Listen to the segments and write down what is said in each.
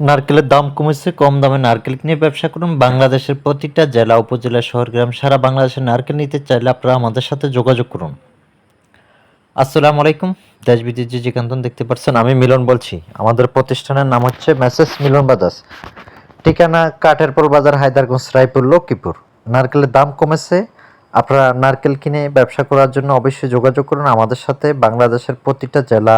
নারকেলের দাম কমেছে, কম দামে নারকেল কিনে ব্যবসা করুন। বাংলাদেশের প্রতিটা জেলা, উপজেলা, শহর, গ্রাম, সারা বাংলাদেশের নারকেল নিতে চাইলে আপনারা আমাদের সাথে যোগাযোগ করুন। আসসালামু আলাইকুম। দেশ বিদেশ যে যেখান দেখতে পাচ্ছেন, আমি মিলন বলছি। আমাদের প্রতিষ্ঠানের নাম হচ্ছে মেসেস মিলন বাজাজ। ঠিকানা কাঠেরপুর বাজার, হায়দারগঞ্জ, রায়পুর, লক্ষ্মীপুর। নারকেলের দাম কমেছে। আপনারা নারকেল কিনে ব্যবসা করার জন্য অবশ্যই যোগাযোগ করুন আমাদের সাথে। বাংলাদেশের প্রতিটা জেলা,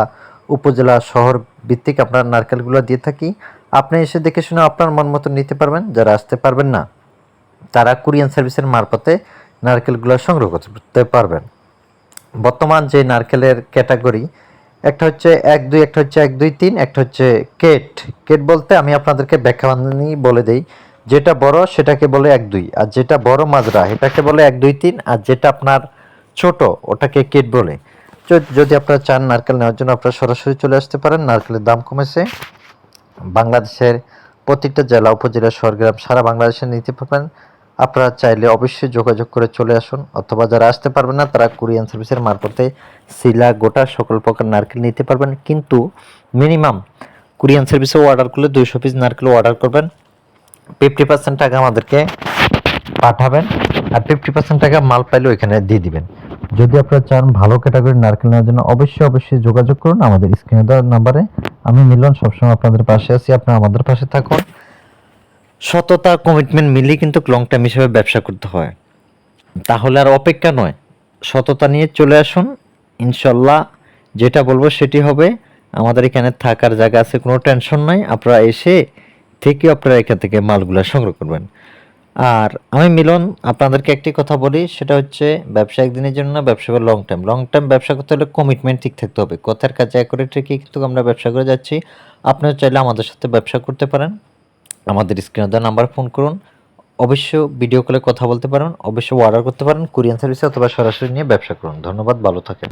উপজেলা, শহর ভিত্তিক আপনার নারকেলগুলো দিয়ে থাকি। আপনি এসে দেখে শুনে আপনার মন মতো নিতে পারবেন, যারা আসতে পারবেন না, তারা কুরিয়ান সার্ভিসের মারফতে নারকেলগুলো সংগ্রহ করতে পারবেন। বর্তমান যে নারকেলের ক্যাটাগরি, একটা হচ্ছে এক দুই, একটা হচ্ছে এক দুই তিন, একটা হচ্ছে কেট। কেট বলতে আমি আপনাদেরকে ব্যাখ্যাবানি বলে দেই, যেটা বড় সেটাকে বলে এক দুই, আর যেটা বড় মাজরা এটাকে বলে এক দুই তিন, আর যেটা আপনার ছোট ওটাকে কেট বলে। যদি আপনারা চান নারকেল নেওয়ার জন্য আপনারা সরাসরি চলে আসতে পারেন, নারকেলের দাম কমেছে বাংলাদেশের প্রত্যেকটা জেলা, উপজেলা শহরগ্রাম সারা বাংলাদেশে নিতে পারবেন। আপনারা চাইলে অবশ্যই যোগাযোগ করে চলে আসুন, অথবা যারা আসতে পারবেন না, তারা কুরিয়ান সার্ভিসের মারফতে শিলা, গোটা সকল প্রকার নারকেল নিতে পারবেন। কিন্তু মিনিমাম কুরিয়ান সার্ভিসে অর্ডার করলে দুইশো পিস নারকেল অর্ডার করবেন। ফিফটি পার্সেন্ট টাকা আমাদেরকে পাঠাবেন আর ফিফটি পার্সেন্ট টাকা মাল পাইলে ওইখানে দিয়ে দিবেন। যদি আপনারা চান ভালো ক্যাটাগরির নারকেল নেওয়ার জন্য, অবশ্যই অবশ্যই যোগাযোগ করুন। আমাদের স্ক্রিনে দেওয়ার নাম্বারে আমি মিলন, সবসময় আপনাদের পাশে আছি। আপনারা আমাদের পাশে থাকুন। সততা কমিটমেন্ট মিলিয়ে কিন্তু লং টাইম হিসেবে ব্যবসা করতে হয়। তাহলে আর অপেক্ষা নয়। সততা নিয়ে চলে আসুন। ইনশাল্লাহ যেটা বলব সেটি হবে, আমাদের এখানে থাকার জায়গা আছে, কোনো টেনশন নাই। আপনারা এসে থেকে আপনারা এখান থেকে মালগুলা সংগ্রহ করবেন। আর আমি মিলন, আপনাদেরকে একটি কথা বলি, সেটা হচ্ছে ব্যবসা একদিনের জন্য না, ব্যবসা করে লং টাইম লং টাইম ব্যবসা করতে হলে কমিটমেন্ট ঠিক থাকতে হবে। কথার কাজে করে ঠিকই কিন্তু আমরা ব্যবসা করে যাচ্ছি। আপনিও চাইলে আমাদের সাথে ব্যবসা করতে পারেন। আমাদের স্ক্রিনে দেওয়া নাম্বার ফোন করুন। অবশ্য ভিডিও কলে কথা বলতে পারেন। অবশ্য অর্ডার করতে পারেন। কুরিয়ান সার্ভিসে অথবা সরাসরি নিয়ে ব্যবসা করুন। ধন্যবাদ, ভালো থাকেন।